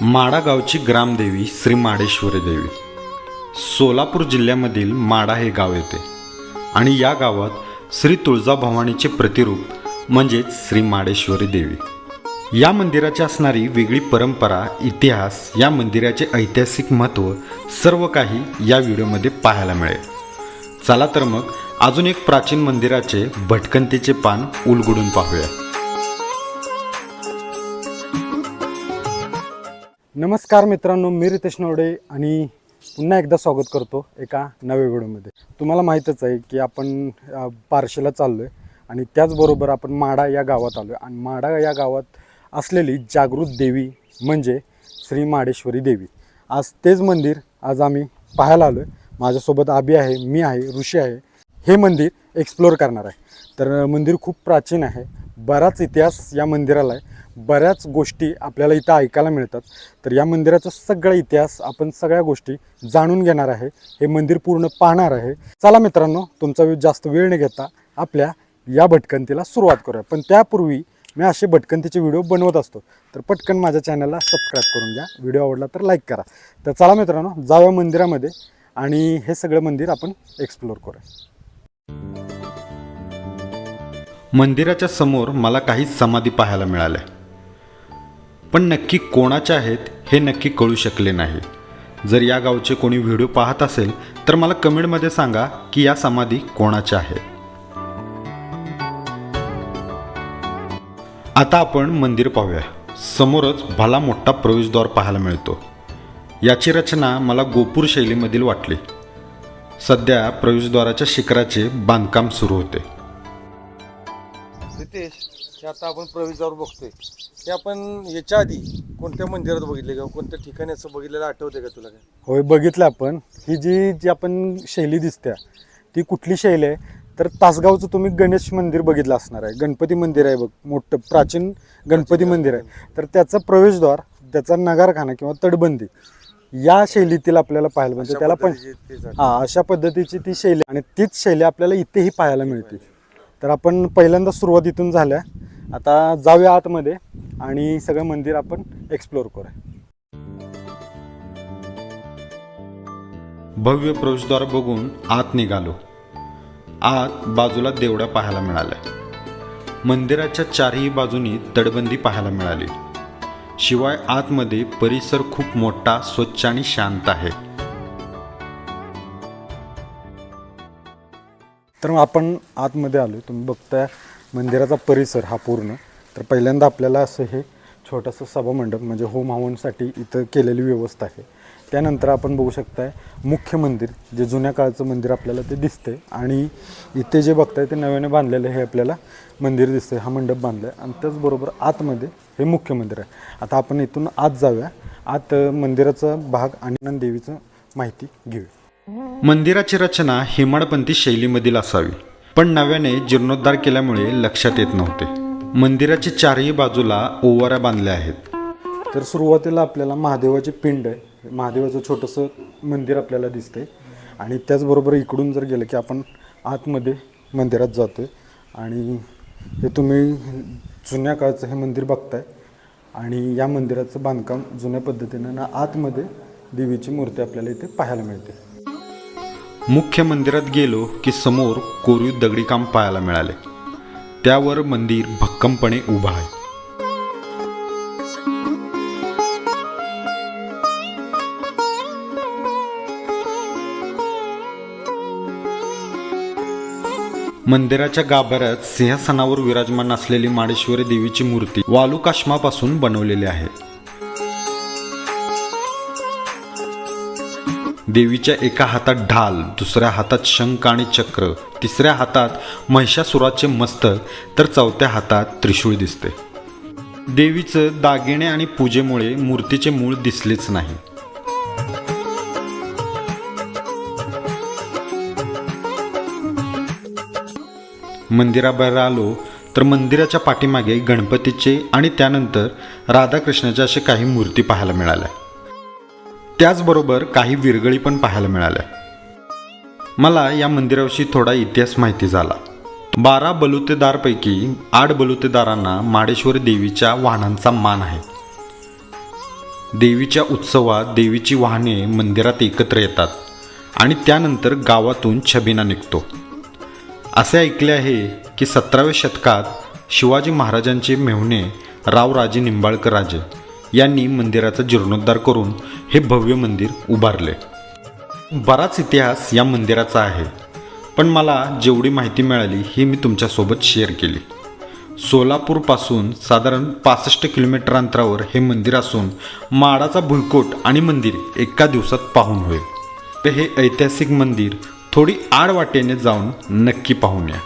माडा गावची ग्रामदेवी श्री माडेश्वरी देवी. सोलापूर जिल्ह्यामधील माडा हे गाव येते. आणि या गावात श्री तुळजाभवानीचे प्रतिरूप म्हणजेच श्री माडेश्वरी देवी. या मंदिराची असणारी वेगळी परंपरा इतिहास या मंदिराचे ऐतिहासिक महत्त्व सर्व काही या व्हिडिओमध्ये पाहायला मिळेल. चला तर मग अजून एक प्राचीन मंदिराचे भटकंतीचे पान उलगडून पाहूया. नमस्कार मित्रांनो मी रितेश नवडे आणि पुन्हा एकदा स्वागत करतो एका नव्या व्हिडिओमध्ये. तुम्हाला माहीतच आहे की आपण अ, पारशीला चाललो आहे आणि त्याचबरोबर आपण माडा या गावात आलो आहे आणि माडा या गावात असलेली जागृत देवी म्हणजे श्री माडेश्वरी देवी. आज तेच मंदिर आज आम्ही पाहायला आलो आहे माझ्यासोबत आबी आहे मी आहे ऋषी आहे. हे मंदिर एक्सप्लोअर करणार आहे. तर मंदिर खूप प्राचीन आहे. बराच इतिहास या मंदिराला आहे. बऱ्याच गोष्टी आपल्याला इथं ऐकायला मिळतात. तर या मंदिराचा सगळा इतिहास आपण सगळ्या गोष्टी जाणून घेणार आहे. हे मंदिर पूर्ण पाहणार आहे. चला मित्रांनो तुमचा वेळ जास्त वेळ न घेता आपल्या या भटकंतीला सुरुवात करूया. पण त्यापूर्वी मी असे भटकंतीचे व्हिडिओ बनवत असतो. तर पटकन माझ्या चॅनलला सबस्क्राईब करून घ्या. व्हिडिओ आवडला तर लाईक करा. तर चला मित्रांनो जाऊया मंदिरामध्ये आणि हे सगळं मंदिर आपण एक्सप्लोअर करूया. मंदिराच्या समोर मला काही समाधी पाहायला मिळाल्या. पण नक्की कोणाच्या आहेत हे नक्की कळू शकले नाही. जर या गावचे कोणी व्हिडिओ पाहत असेल तर मला कमेंटमध्ये सांगा की या समाधी कोणाच्या आहेत आता आपण मंदिर पाहूया. समोरच भला मोठा प्रवेशद्वार पाहायला मिळतो. याची रचना मला गोपूर शैलीमधील वाटली. सध्या प्रवेशद्वाराच्या शिखराचे बांधकाम सुरू होते. रितेश आता आपण प्रवेशद्वार बघतोय. हे आपण याच्या आधी कोणत्या मंदिरात बघितले किंवा कोणत्या ठिकाणी असं बघितलेलं आठवते का तुला काय? होय बघितलं आपण. ही जी जी आपण शैली दिसते ती कुठली शैली आहे? तर तासगावचं तुम्ही गणेश मंदिर बघितलं असणार आहे. गणपती मंदिर आहे बघ मोठं प्राचीन गणपती मंदिर आहे. तर त्याचं प्रवेशद्वार त्याचा नगारखाना किंवा तटबंदी या शैलीतील आपल्याला पाहायला मिळते. त्याला पण. हा अशा पद्धतीची ती शैली आणि तीच शैली आपल्याला इथेही पाहायला मिळते. तर आपण पहिल्यांदा सुरुवात इथून झाल्या. आता जाऊया आतमध्ये आणि सगळं मंदिर आपण एक्सप्लोअर करूया. भव्य प्रवेशद्वार बघून आत निघालो. आत बाजूला देवड्या पाहायला मिळाल्या. मंदिराच्या चारही बाजूनी तटबंदी पाहायला मिळाली. शिवाय आतमध्ये परिसर खूप मोठा स्वच्छ आणि शांत आहे. तर मग आपण आतमध्ये आलो तुम्ही बघताय मंदिराचा परिसर हा पूर्ण. तर पहिल्यांदा आपल्याला असं हे छोटंसं सभामंडप म्हणजे होम हवनसाठी इथं केलेली व्यवस्था आहे. त्यानंतर आपण बघू शकताय मुख्य मंदिर जे जुन्या काळचं मंदिर आपल्याला ते दिसते आणि इथे जे बघताय ते नव्याने बांधलेलं हे आपल्याला मंदिर दिसतंय हा मंडप बांधला आहे आणि त्याचबरोबर आतमध्ये हे मुख्य मंदिर आहे. आता आपण इथून आत जाऊया. आत मंदिराचा भाग आणि देवीचं माहिती घेऊया. मंदिराची रचना हेमाडपंथी शैलीमधील असावी. पण नव्याने जीर्णोद्धार केल्यामुळे लक्षात येत नव्हते. मंदिराच्या चारही बाजूला ओवाऱ्या बांधल्या आहेत. तर सुरुवातीला आपल्याला महादेवाचे पिंड आहे. महादेवाचं छोटंसं मंदिर आपल्याला दिसते आणि त्याचबरोबर इकडून जर गेलं की आपण आतमध्ये मंदिरात जातो आहे आणि हे तुम्ही जुन्या काळचं हे मंदिर बघताय. आणि या मंदिराचं बांधकाम जुन्या पद्धतीनं ना आतमध्ये देवीची मूर्ती आपल्याला इथे पाहायला मिळते. मुख्य मंदिरात गेलो की समोर कोरीव दगडी काम पाहायला मिळाले. त्यावर मंदिर भक्कमपणे उभा आहे. मंदिराच्या गाभाऱ्यात सिंहासनावर विराजमान असलेली माडेश्वरी देवीची मूर्ती वालुकाश्मापासून बनवलेली आहे. देवीच्या एका हातात ढाल दुसऱ्या हातात शंख आणि चक्र तिसऱ्या हातात महिषासुराचे मस्तक तर चौथ्या हातात त्रिशूळ दिसते. देवीचं दागिने आणि पूजेमुळे मूर्तीचे मूळ दिसलेच नाही. मंदिराबाहेर आलो तर मंदिराच्या पाठीमागे गणपतीचे आणि त्यानंतर राधाकृष्णाच्या असे काही मूर्ती पाहायला मिळाल्या. त्याचबरोबर काही विरगळी पण पाहायला मिळाल्या. मला या मंदिराविषयी थोडा इतिहास माहिती झाला. बारा बलुतेदारपैकी आठ बलुतेदारांना माडेश्वरी देवीच्या वाहनांचा मान आहे. देवीच्या उत्सवात देवीची वाहने मंदिरात एकत्र येतात आणि त्यानंतर गावातून छबिना निघतो. असे ऐकले आहे की सतराव्या शतकात शिवाजी महाराजांचे मेहुणे रावराजे निंबाळकर राजे यांनी मंदिराचा जीर्णोद्धार करून हे भव्य मंदिर उभारले. बराच इतिहास या मंदिराचा आहे पण मला जेवढी माहिती मिळाली ही मी तुमच्यासोबत शेअर केली. सोलापूरपासून साधारण पासष्ट किलोमीटर अंतरावर हे मंदिर असून माडाचा भुईकोट आणि मंदिर एका दिवसात पाहून होईल. तर हे ऐतिहासिक मंदिर थोडी आडवाटेने जाऊन नक्की पाहून या.